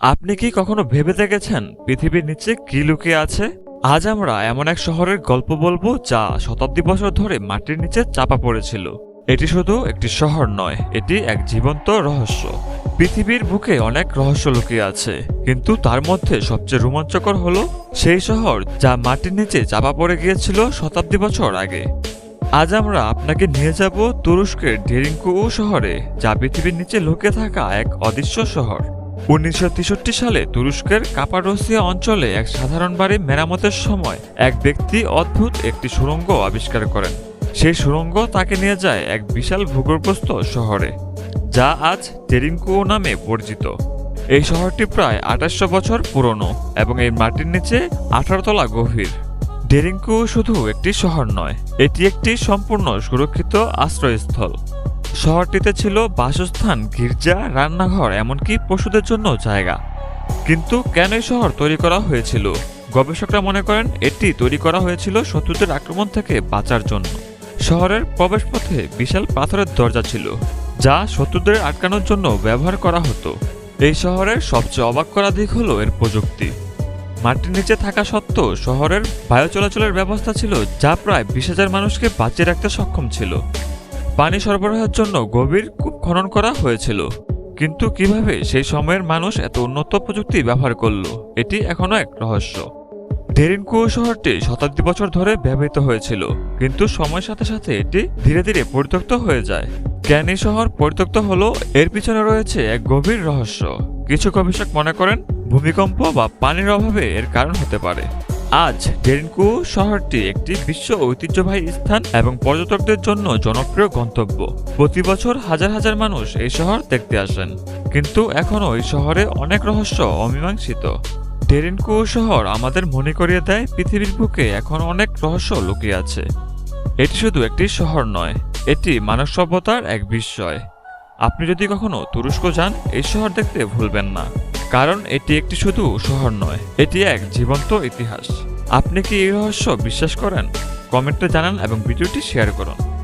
আপনি কি কখনো ভেবে দেখেছেন পৃথিবীর নিচে কি লুকিয়ে আছে? আজ আমরা এমন এক শহরের গল্প বলব যা শতাব্দী বছর ধরে মাটির নিচে চাপা পড়েছিল। এটি শুধু একটি শহর নয়, এটি এক জীবন্ত রহস্য। পৃথিবীর বুকে অনেক রহস্য লুকিয়ে আছে, কিন্তু তার মধ্যে সবচেয়ে রোমাঞ্চকর হলো সেই শহর যা মাটির নিচে চাপা পড়ে গিয়েছিল শতাব্দী বছর আগে। আজ আমরা আপনাকে নিয়ে যাব তুরস্কের ডেরিঙ্কু শহরে, যা পৃথিবীর নিচে লুকিয়ে থাকা এক অদৃশ্য শহর। উনিশশো তেষট্টি সালে তুরস্কের কাপাডোসিয়া অঞ্চলে এক সাধারণ বাড়ি মেরামতের সময় এক ব্যক্তি অদ্ভুত একটি সুড়ঙ্গ আবিষ্কার করেন। সেই সুড়ঙ্গ তাকে নিয়ে যায় এক বিশাল ভূগর্ভস্থ শহরে, যা আজ টেরিঙ্কু নামে পরিচিত। এই শহরটি প্রায় আঠাশশো বছর পুরনো এবং এই মাটির নিচে আঠারো তলা গভীর। ডেরিঙ্কু শুধু একটি শহর নয়, এটি একটি সম্পূর্ণ সুরক্ষিত আশ্রয়স্থল। শহরটিতে ছিল বাসস্থান, গির্জা, রান্নাঘর, এমনকি পশুদের জন্য জায়গা। কিন্তু কেন এই শহর তৈরি করা হয়েছিল? গবেষকরা মনে করেন এটি তৈরি করা হয়েছিল শত্রুদের আক্রমণ থেকে বাঁচার জন্য। শহরের প্রবেশপথে বিশাল পাথরের দরজা ছিল, যা শত্রুদের আটকানোর জন্য ব্যবহার করা হতো। এই শহরের সবচেয়ে অবাক করা দিক হলো এর প্রযুক্তি। মাটির নিচে থাকা সত্ত্বেও শহরের বায়ু চলাচলের ব্যবস্থা ছিল, যা প্রায় বিশ হাজার মানুষকে বাঁচিয়ে রাখতে সক্ষম ছিল। পানি সরবরাহের জন্য গভীর কূপ খনন করা হয়েছিল। কিন্তু কীভাবে সেই সময়ের মানুষ এত উন্নত প্রযুক্তি ব্যবহার করল, এটি এখনও এক রহস্য। ডেরিনকু শহরটি শতাব্দী বছর ধরে ব্যবহৃত হয়েছিল, কিন্তু সময়ের সাথে সাথে এটি ধীরে ধীরে পরিত্যক্ত হয়ে যায়। এই শহর পরিত্যক্ত হলো, এর পিছনে রয়েছে এক গভীর রহস্য। কিছু গবেষক মনে করেন, ভূমিকম্প বা পানির অভাবে এর কারণ হতে পারে। আজ ডেরিনকু শহরটি একটি বিশ্ব ঐতিহ্যবাহী স্থান এবং পর্যটকদের জন্য জনপ্রিয় গন্তব্য। প্রতি বছর হাজার হাজার মানুষ এই শহর দেখতে আসেন। কিন্তু এখনও এই শহরে অনেক রহস্য অমীমাংসিত। ডেরিনকু শহর আমাদের মনে করিয়ে দেয় পৃথিবীর বুকে এখন অনেক রহস্য লুকিয়ে আছে। এটি শুধু একটি শহর নয়, এটি মানব সভ্যতার এক বিস্ময়। আপনি যদি কখনো তুরস্ক যান, এই শহর দেখতে ভুলবেন না। কারণ এটি একটি শুধু শহর নয়, এটি এক জীবন্ত ইতিহাস। আপনি কি এই রহস্য বিশ্বাস করেন? কমেন্টে জানান এবং ভিডিওটি শেয়ার করুন।